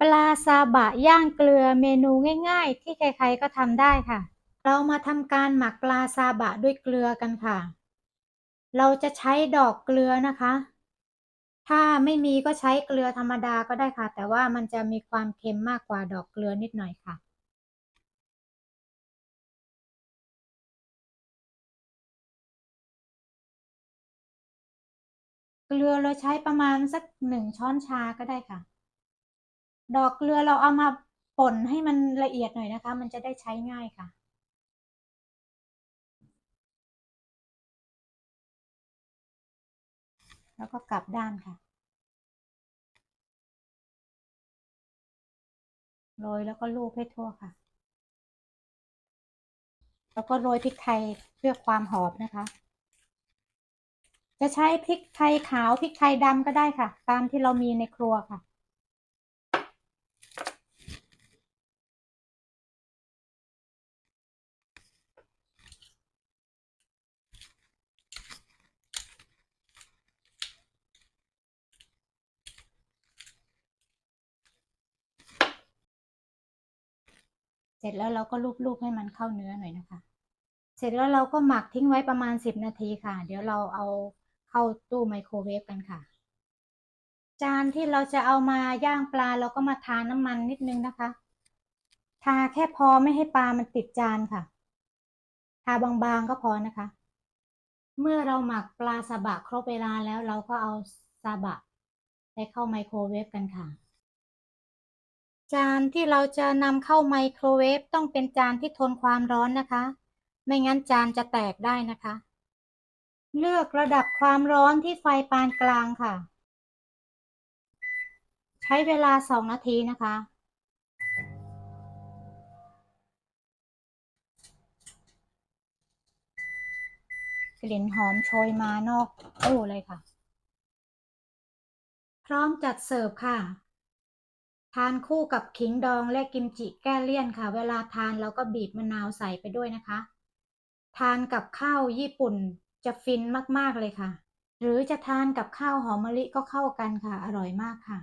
ปลาซาบะย่างเกลือเมนูง่ายๆ ที่ใครๆก็ทำได้ค่ะ เรามาทำการหมักปลาซาบะด้วยเกลือกันค่ะ เราจะใช้ดอกเกลือนะคะ ถ้าไม่มีก็ใช้เกลือธรรมดาก็ได้ค่ะ แต่ว่ามันจะมีความเค็มมากกว่าดอกเกลือนิดหน่อยค่ะ เกลือเราใช้ประมาณสักหนึ่งช้อนชาก็ได้ค่ะ ดอกเกลือเราเอามาป่นให้มันละเอียดหน่อยนะคะ มันจะได้ใช้ง่ายค่ะแล้วก็กลับด้านค่ะ โรยแล้วก็ลูบให้ทั่วค่ะ แล้วก็โรยพริกไทยเพื่อความหอมนะคะ จะใช้พริกไทยขาวพริกไทยดำก็ได้ค่ะ ตามที่เรามีในครัวค่ะ เสร็จแล้วเราก็ลูบๆให้มันเข้าเนื้อหน่อยนะคะ เสร็จแล้วเราก็หมักทิ้งไว้ประมาณสิบนาทีค่ะ เดี๋ยวเราเอาเข้าตู้ไมโครเวฟกันค่ะ จานที่เราจะเอามาย่างปลาเราก็มาทาน้ำมันนิดนึงนะคะ ทาแค่พอไม่ให้ปลามันติดจานค่ะ ทาบางๆก็พอนะคะ เมื่อเราหมักปลาซาบะครบเวลาแล้วเราก็เอาซาบะไปเข้าไมโครเวฟกันค่ะ จานที่เราจะนำเข้าไมโครเวฟต้องเป็นจานที่ทนความร้อนนะคะ ไม่งั้นจานจะแตกได้นะคะ เลือกระดับความร้อนที่ไฟปานกลางค่ะ ใช้เวลาสองนาทีนะคะ กลิ่นหอมโชยมานอกตู้เลยค่ะ พร้อมจัดเสิร์ฟค่ะ ทานคู่กับขิงดองและกิมจิแก้เลี่ยนค่ะ เวลาทานเราก็บีบมะนาวใส่ไปด้วยนะคะ ทานกับข้าวญี่ปุ่นจะฟินมากๆเลยค่ะ หรือจะทานกับข้าวหอมมะลิก็เข้ากันค่ะ อร่อยมากค่ะ